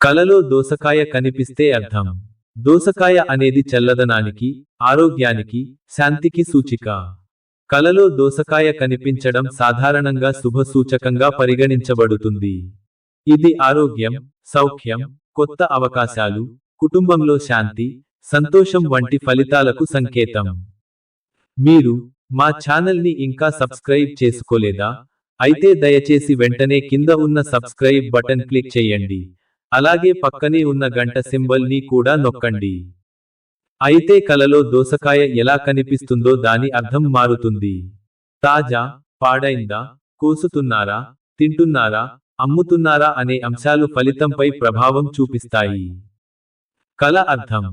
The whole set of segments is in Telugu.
కలలో దోసకాయ కనిపిస్తే అర్థం. దోసకాయ అనేది చల్లదనానికి ఆరోగ్యానికి శాంతికి సూచిక. కలలో దోసకాయ కనిపించడం సాధారణంగా శుభ సూచకంగా పరిగణించబడుతుంది. ఇది ఆరోగ్యం సౌఖ్యం కొత్త అవకాశాలు కుటుంబంలో శాంతి సంతోషం వంటి ఫలితాలకు సంకేతం. మీరు మా ఛానల్ని ఇంకా సబ్స్క్రైబ్ చేసుకోలేదా? అయితే దయచేసి వెంటనే కింద ఉన్న సబ్స్క్రైబ్ బటన్ క్లిక్ చేయండి. అలాగే పక్కనే ఉన్న గంట సింబల్ని కూడా నొక్కండి. అయితే కలలో దోసకాయ ఎలా కనిపిస్తుందో దాని అర్థం మారుతుంది. తాజా పాడైందా కోసుతున్నారా తింటున్నారా అమ్ముతున్నారా అనే అంశాలు ఫలితంపై ప్రభావం చూపిస్తాయి. కల అర్థం.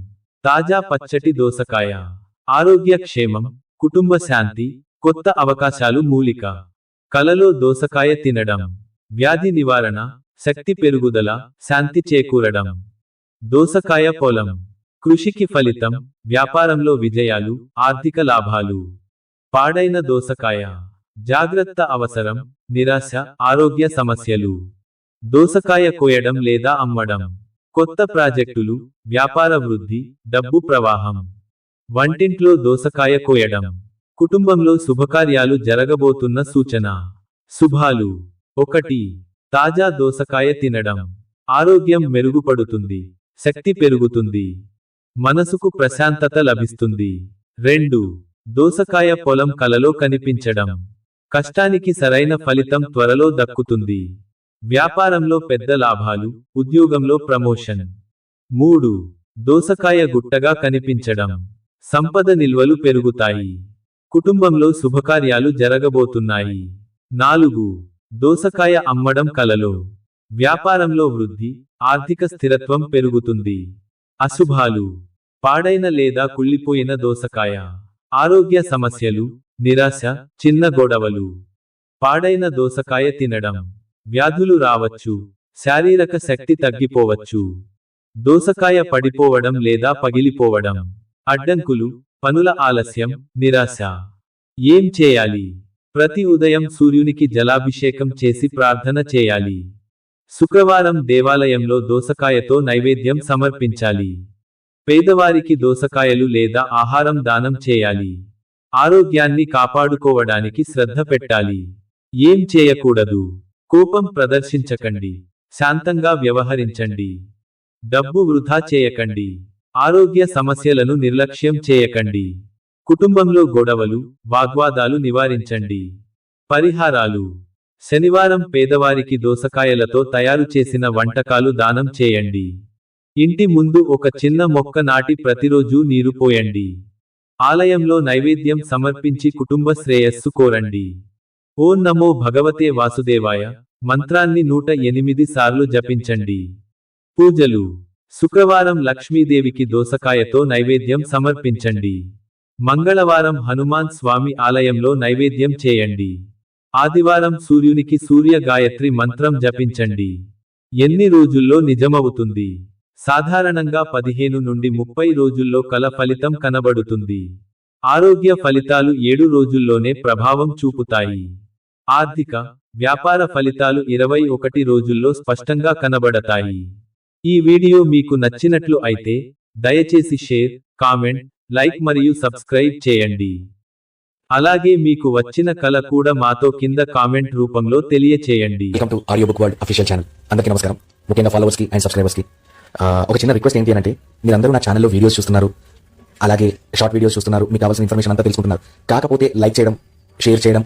తాజా పచ్చటి దోసకాయ. ఆరోగ్య క్షేమం కుటుంబ శాంతి కొత్త అవకాశాలు మూలిక. కలలో దోసకాయ తినడం. వ్యాధి నివారణ శక్తి పెరుగుదల శాంతి చేకూరడం. దోసకాయ పొలం. కృషికి ఫలితం వ్యాపారంలో విజయాలు ఆర్థిక లాభాలు. పాడైన దోసకాయ. జాగ్రత్త అవసరం నిరాశ ఆరోగ్య సమస్యలు. దోసకాయ కోయడం లేదా అమ్మడం. కొత్త ప్రాజెక్టులు వ్యాపార వృద్ధి డబ్బు ప్రవాహం. వంటింట్లో దోసకాయ కోయడం. కుటుంబంలో శుభకార్యాలు జరగబోతున్న సూచన. శుభాలు. ఒకటి. తాజా దోసకాయ తినడం. ఆరోగ్యం మెరుగుపడుతుంది. శక్తి పెరుగుతుంది. మనసుకు ప్రశాంతత లభిస్తుంది. రెండు. దోసకాయ పొలం కలలో కనిపించడం. కష్టానికి సరైన ఫలితం త్వరలో దక్కుతుంది. వ్యాపారంలో పెద్ద లాభాలు ఉద్యోగంలో ప్రమోషన్. మూడు. దోసకాయ గుట్టగా కనిపించడం. సంపద నిల్వలు పెరుగుతాయి. కుటుంబంలో శుభకార్యాలు జరగబోతున్నాయి. నాలుగు. దోసకాయ అమ్మడం కలలో. వ్యాపారంలో వృద్ధి ఆర్థిక స్థిరత్వం పెరుగుతుంది. అశుభాలు. పాడైన లేదా కుళ్ళిపోయిన దోసకాయ. ఆరోగ్య సమస్యలు నిరాశ చిన్న గొడవలు. పాడైన దోసకాయ తినడం. వ్యాధులు రావచ్చు. శారీరక శక్తి తగ్గిపోవచ్చు. దోసకాయ పడిపోవడం లేదా పగిలిపోవడం. అడ్డంకులు పనుల ఆలస్యం నిరాశ. ఏం చేయాలి? ప్రతి ఉదయం సూర్యునికి జలాభిషేకం చేసి ప్రార్థన చేయాలి. శుక్రవారం దేవాలయంలో దోసకాయతో నైవేద్యం సమర్పించాలి. పేదవారికి దోసకాయలు లేదా ఆహారం దానం చేయాలి. ఆరోగ్యాన్ని కాపాడుకోవడానికి శ్రద్ధ పెట్టాలి. ఏం చేయకూడదు. కోపం ప్రదర్శించకండి. శాంతంగా వ్యవహరించండి. డబ్బు వృధా చేయకండి. ఆరోగ్య సమస్యలను నిర్లక్ష్యం చేయకండి. కుటుంబంలో గొడవలు వాగ్వాదాలు నివారించండి. పరిహారాలు. శనివారం పేదవారికి దోసకాయలతో తయారు చేసిన వంటకాలు దానం చేయండి. ఇంటి ముందు ఒక చిన్న మొక్క నాటి ప్రతిరోజు నీరు పోయండి. ఆలయంలో నైవేద్యం సమర్పించి కుటుంబ శ్రేయస్సు కోరండి. ఓం నమో భగవతే వాసుదేవాయ. మంత్రాన్ని నూట ఎనిమిది సార్లు జపించండి. పూజలు. శుక్రవారం లక్ష్మీదేవికి దోసకాయతో నైవేద్యం సమర్పించండి. మంగళవారం హనుమాన్ స్వామి ఆలయంలో నైవేద్యం చేయండి. ఆదివారం సూర్యునికి సూర్య గాయత్రి మంత్రం జపించండి. ఎన్ని రోజుల్లో నిజమవుతుంది? సాధారణంగా పదిహేను నుండి ముప్పై రోజుల్లో కల ఫలితం కనబడుతుంది. ఆరోగ్య ఫలితాలు ఏడు రోజుల్లోనే ప్రభావం చూపుతాయి. ఆర్థిక వ్యాపార ఫలితాలు ఇరవై ఒకటి రోజుల్లో స్పష్టంగా కనబడతాయి. ఈ వీడియో మీకు నచ్చినట్లు అయితే దయచేసి షేర్ కామెంట్ లైక్ మరియు సబ్స్క్రైబ్ చేయండి. అలాగే మీకు వచ్చిన కళ కూడా మాతో కింద కామెంట్ రూపంలో తెలియచేయండి. Welcome to audio book world official channel అందరికీ నమస్కారం. ముఖ్యంగా ఫాలోవర్స్కి అండ్ సబ్స్క్రైబర్స్కి. ఒక చిన్న రిక్వెస్ట్ ఏంటి అంటే మీరందరూ నా ఛానల్లో వీడియోస్ చూస్తున్నారు. అలాగే షార్ట్ వీడియోస్ చూస్తున్నారు. మీకు కావాల్సిన ఇన్ఫర్మేషన్ అంతా తెలుసుకుంటున్నారు. కాకపోతే లైక్ చేయడం షేర్ చేయడం